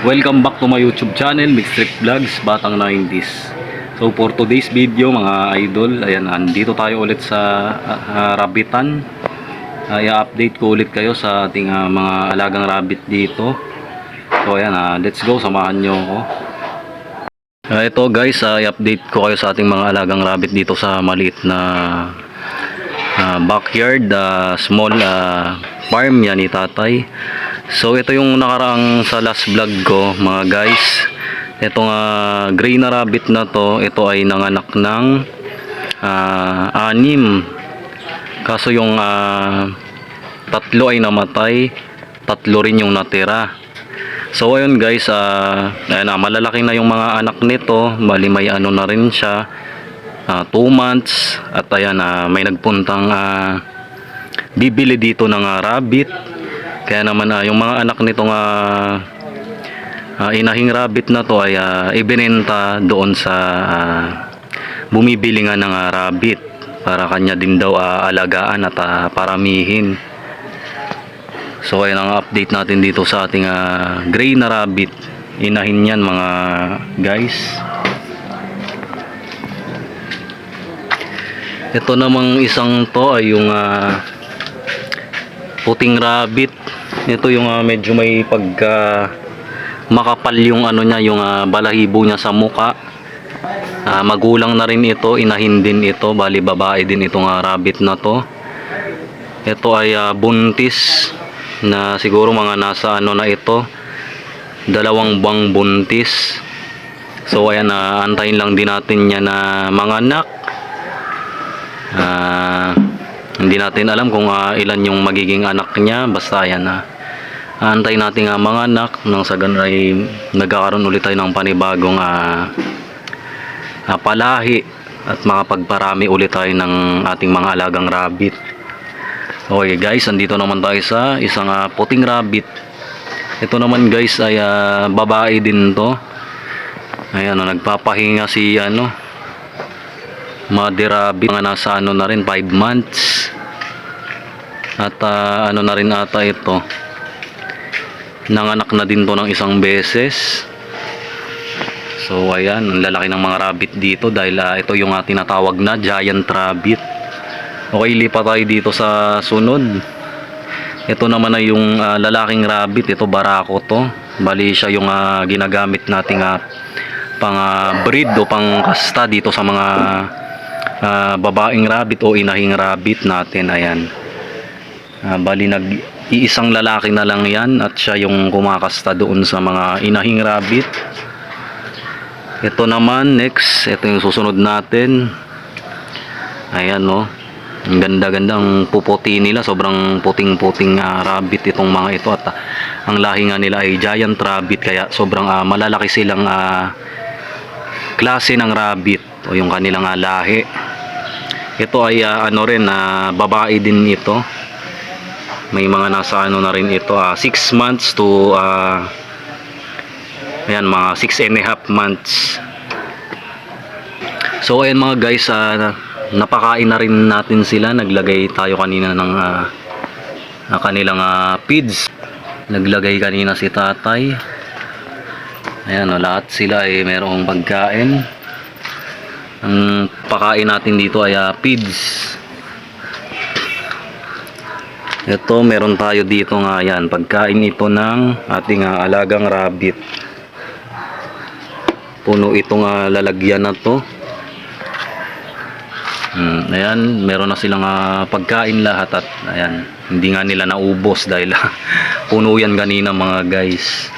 Welcome back to my YouTube channel, Mixtrick Vlogs, Batang 90s. So for today's video mga idol, ayan, andito tayo ulit sa ah, Rabitan. Uh, i-update ko ulit kayo sa ating ah, mga alagang rabbit dito. So ayan, ah, let's go, samahan nyo ako. Ah, ito guys, ah, i-update ko kayo sa ating mga alagang rabbit dito sa maliit na ah, backyard, ah, small ah, farm yan ni tatay. So ito yung nakaraang sa last vlog ko mga guys. Itong uh, gray na rabbit na to, ito ay nanganak ng ah, anim. Kaso yung ah, tatlo ay namatay, tatlo rin yung natira. So ayun guys, ah ayan na, malalaki na yung mga anak nito, bali may ano na rin siya, 2 months at ayan na may nagpuntang ah, bibili dito ng ah, rabbit. Kaya naman ah, yung mga anak nitong ah, ah, inahing rabbit na to ay ah, ibinenta doon sa ah, bumibili nga ng ah, rabbit para kanya din daw ah, alagaan at ah, paramihin. So ayun ang update natin dito sa ating ah, gray na rabbit. Inahin yan mga guys. Ito namang isang to ay yung ah, puting rabbit. Ito yung ah, medyo may pagka makapal yung ano niya, yung ah, balahibo niya sa muka. Ah, magulang na rin ito, inahin din ito, bali babae din itong ah, rabbit na to. Ito ay ah, buntis na siguro mga nasa ano na ito, dalawang buwang buntis. So ayan, ah, antayin lang din natin yan na mga anak. Ah, hindi natin alam kung ah, ilan yung magiging anak niya. Basta yan na. Ah, antayin natin nga mga anak nang sa ganun ay nagkakaroon ulit tayo ng panibagong ah, ah, palahi at makapagparami ulit tayo ng ating mga alagang rabbit. Okay guys, andito naman tayo sa isang ah, puting rabbit. Ito naman guys ay ah, babae din to. Ayan, oh, nagpapahinga si ano, Rabbit mga nasa ano na rin 5 months. At ah, ano na rin ata ito. Nanganak na din to ng isang beses. So ayan ang lalaki ng mga rabbit dito dahil ah, ito yung uh, tinatawag na giant rabbit. Okay lipat tayo dito sa sunod. Ito naman ay yung ah, lalaking rabbit. Ito barako to. Bali siya yung ah, ginagamit nating ah, pang ah, breed o pang kasta dito sa mga ah, babaeng rabbit o inahing rabbit natin ayan. Ah, bali nag iisang lalaki na lang yan at siya yung kumakasta doon sa mga inahing rabbit. Ito naman next ito yung susunod natin. Ayan no ang ganda gandang puputi nila. Sobrang puting puting ah, rabbit itong mga ito. At ah, ang lahi nga nila ay giant rabbit. Kaya sobrang ah, malalaki silang ah, klase ng rabbit o yung kanilang ah, lahi. Ito ay ah, ano rin na babae din ito. May mga nasa ano na rin ito 6 months to ah, ayan mga 6 and a half months. So ayan mga guys ah, napakain na rin natin sila. Naglagay tayo kanina ng ah, na kanilang ah, feeds. Naglagay kanina si tatay. Ayan o lahat sila ay merong pagkain ang pakain natin dito ay ah, feeds. Ito meron tayo dito nga yan pagkain ito ng ating ah, alagang rabbit. Puno itong ah, lalagyan na to. Hmm, ayan, meron na silang ah, pagkain lahat at ayan, hindi nga nila naubos dahil puno yan kanina mga guys.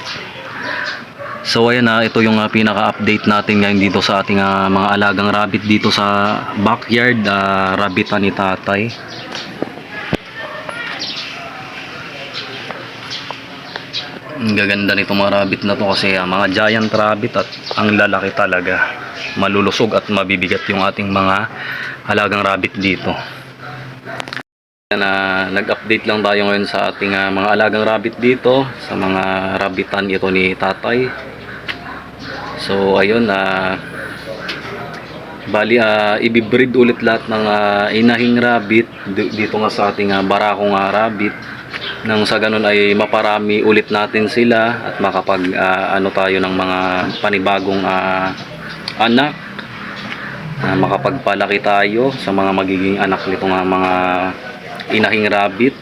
So ayan na, ito yung ah, pinaka-update natin ngayon dito sa ating ah, mga alagang rabbit dito sa backyard uh, rabbitan ni tatay. Ang gaganda nito mga rabbit na to kasi ah, mga giant rabbit at ang lalaki talaga. Malulusog at mabibigat yung ating mga alagang rabbit dito. Na nag-update lang tayo ngayon sa ating ah, mga alagang rabbit dito sa mga rabbitan ito ni tatay. So ayun na bali ah, ibibreed ulit lahat ng ah, inahing rabbit di- dito nga sa ating ah, barakong ah, rabbit. Nang sa ganun ay maparami ulit natin sila at makapag ah, ano tayo ng mga panibagong ah, anak. Na makapagpalaki tayo sa mga magiging anak nito nga mga inahing rabbit.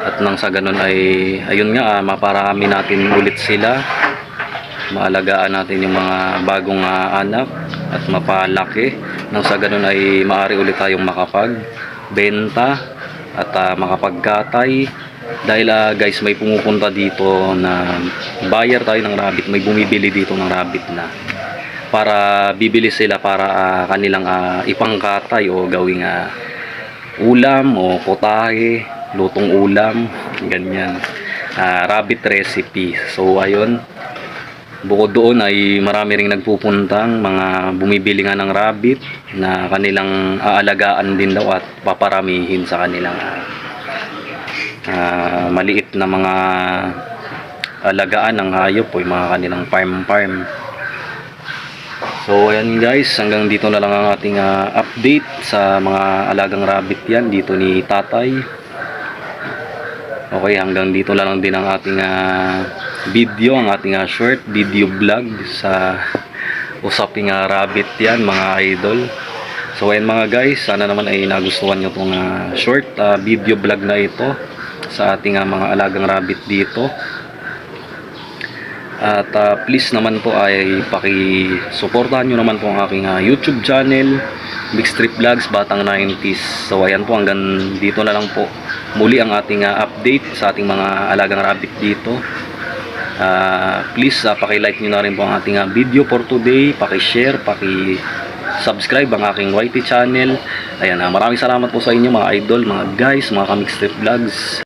At nang sa ganun ay ayun nga ah, maparami natin ulit sila maalagaan natin yung mga bagong ah, anak at mapalaki nang sa ganun ay maaari ulit tayong makapag benta at ah, makapagkatay dahil ah, guys may pumupunta dito na buyer tayo ng rabbit may bumibili dito ng rabbit na para bibili sila para ah, kanilang ah, ipangkatay o gawing ah, ulam o potahe, lutong ulam, ganyan. Ah, rabbit recipe. So ayun, bukod doon ay marami ring nagpupuntang mga bumibili nga ng rabbit na kanilang aalagaan din daw at paparamihin sa kanilang ah, ah, maliit na mga alagaan ng hayop o yung mga kanilang farm-farm. So ayan guys, hanggang dito na lang ang ating ah, update sa mga alagang rabbit yan dito ni Tatay. Okay, hanggang dito lang din ang ating ah, video, ang ating ah, short video vlog sa usaping ah, rabbit yan mga idol. So ayan mga guys, sana naman ay nagustuhan nyo itong ah, short ah, video vlog na ito sa ating ah, mga alagang rabbit dito. At ah, please naman po ay paki-suportahan nyo naman po ang aking ah, YouTube channel, Big Strip Vlogs, Batang 90s. So ayan po hanggang dito na lang po muli ang ating ah, update sa ating mga alagang rabbit dito. Ah, please uh, paki-like nyo na rin po ang ating ah, video for today, paki-share, paki-subscribe ang aking YT channel. Ayan, ah, maraming salamat po sa inyo mga idol, mga guys, mga kamix strip vlogs.